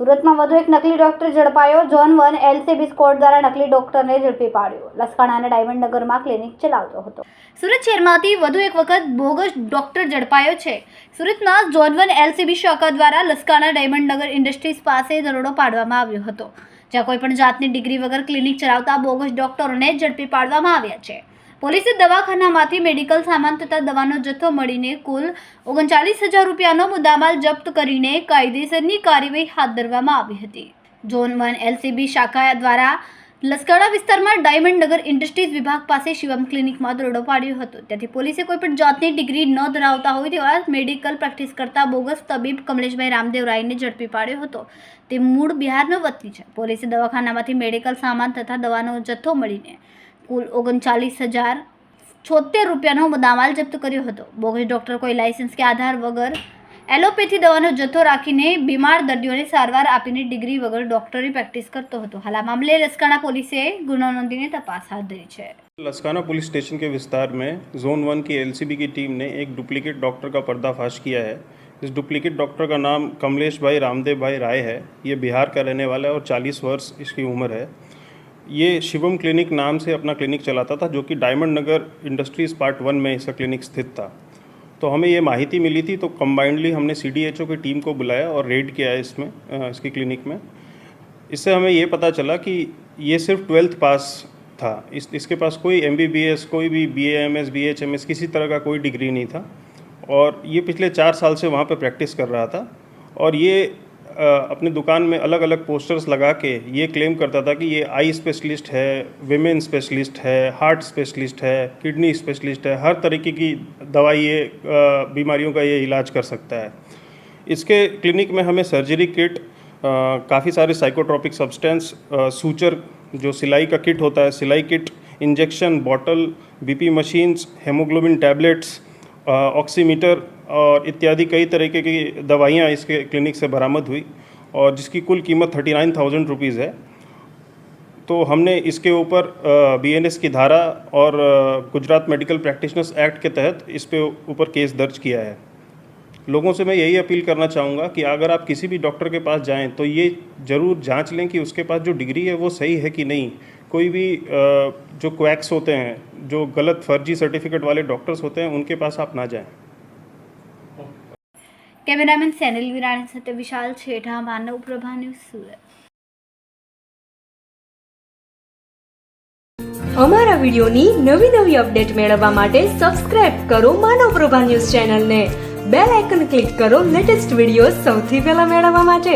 સુરતમાં વધુ એક નકલી ડોક્ટર ઝડપાયો. ઝોન વન એલસીબી સ્કોડ દ્વારા નકલી ડોક્ટરને ઝડપી પાડ્યો. લસકાણા અને ડાયમંડ નગરમાં ક્લિનિક ચલાવતો હતો. સુરત શહેરમાંથી વધુ એક વખત બોગસ ડોક્ટર ઝડપાયો છે. સુરતના ઝોન વન એલસીબી શાખા દ્વારા લસકાણા ડાયમંડ નગર ઇન્ડસ્ટ્રીઝ પાસે દરોડો પાડવામાં આવ્યો હતો, જ્યાં કોઈપણ જાતની ડિગ્રી વગર ક્લિનિક ચલાવતા બોગસ ડોક્ટરોને ઝડપી પાડવામાં આવ્યા છે. પોલીસે દવાખાનામાંથી મેડિકલ સામાન તથા દવાનો જથ્થો મળીને કુલ ઓગણચાલીસ હજાર રૂપિયાનો મુદ્દામાલ જપ્ત કરીને કાયદેસરની કાર્યવાહી હાથ ધરવામાં આવી હતી. ઝોન વન એલસીબી શાખા દ્વારા લસકાડા વિસ્તારમાં ડાયમંડ નગર ઇન્ડસ્ટ્રીઝ વિભાગ પાસે શિવમ ક્લિનિકમાં દરોડો પાડ્યો હતો. ત્યાંથી પોલીસે કોઈપણ જાતની ડિગ્રી ન ધરાવતા હોય તેવા મેડિકલ પ્રેક્ટિસ કરતા બોગસ તબીબ કમલેશભાઈ રામદેવ રાયને ઝડપી પાડ્યો હતો. તે મૂળ બિહારનો વતની છે. પોલીસે દવાખાનામાંથી મેડિકલ સામાન તથા દવાનો જથ્થો મળીને કુલ ઓગણચાલીસ હજાર છોતેર રૂપિયાનો મુદ્દામાલ જપ્ત કર્યો હતો બોગસ ડૉક્ટર કોઈ લાયસન્સ કે આધાર વગર એલોપેથી દવાનો જથ્થો રાખીને બીમાર દર્દીઓને સારવાર આપીને ડિગ્રી વગર ડૉક્ટરી પ્રેક્ટિસ કરતો હતો હાલ આ મામલે લસકાણા પોલીસે ગુનો નોંધીને તપાસ હાથ ધરી છે लसकाना पुलिस स्टेशन के विस्तार में जोन वन की एलसीबी की टीम ने एक डुप्लीकेट डॉक्टर का पर्दाफाश किया है इस डुप्लीकेट डॉक्टर का नाम कमलेश भाई रामदेव भाई राय है ये बिहार का रहने वाला है और 40 वर्ष इसकी उम्र है ये शिवम क्लिनिक नाम से अपना क्लिनिक चलाता था, जो कि diamond Nagar industries part one में इसका क्लिनिक स्थित था। तो हमें ये माहिती मिली थी तो कम्बाइंडली हमने सीडीएचओ की टीम को बुलाया और रेड किया इसमें इसकी क्लिनिक में। इससे हमें ये पता चला कि ये सिर्फ़ ट्वेल्थ पास था। इस, इसके पास कोई एम कोई भी B M S B H M S किसी तरह का कोई डिग्री नहीं था। और ये पिछले चार साल से वहाँ पे प्रैक्टिस कर रहा था। और ये अपनी दुकान में अलग अलग पोस्टर्स लगा के ये क्लेम करता था कि ये आई स्पेशलिस्ट है विमेन स्पेशलिस्ट है हार्ट स्पेशलिस्ट है किडनी स्पेशलिस्ट है, हर तरीके की दवाई ये बीमारियों का ये इलाज कर सकता है। इसके क्लिनिक में हमें सर्जरी किट काफ़ी सारे साइकोट्रॉपिक सब्सटेंस सूचर जो सिलाई का किट होता है, सिलाई kit injection bottle BP machines haemoglobin tablets oximeter और इत्यादि कई तरीके की दवाइयाँ इसके क्लिनिक से बरामद हुई और जिसकी कुल कीमत थर्टी नाइन थाउज़ेंड रुपीज़ है। तो हमने इसके ऊपर बीएनएस की धारा और गुजरात मेडिकल प्रैक्टिशनर्स एक्ट के तहत इस पे ऊपर केस दर्ज किया है। लोगों से मैं यही अपील करना चाहूँगा कि अगर आप किसी भी डॉक्टर के पास जाएँ तो ये ज़रूर जाँच लें कि उसके पास जो डिग्री है वो सही है कि नहीं। कोई भी जो क्वैक्स होते हैं जो गलत फर्जी सर्टिफिकेट वाले डॉक्टर्स होते हैं उनके पास आप ना जाएं કેમેરામેન સેનિલ વિરાણી સાથે વિશાલ છેઠા માનવ પ્રભા ન્યૂઝ સુરત અમારા વિડિયોની નવી નવી અપડેટ મેળવવા માટે સબસ્ક્રાઇબ કરો માનવ પ્રભા ન્યૂઝ ચેનલને બેલ આઇકન ક્લિક કરો લેટેસ્ટ વિડીયો સૌથી પહેલા મેળવવા માટે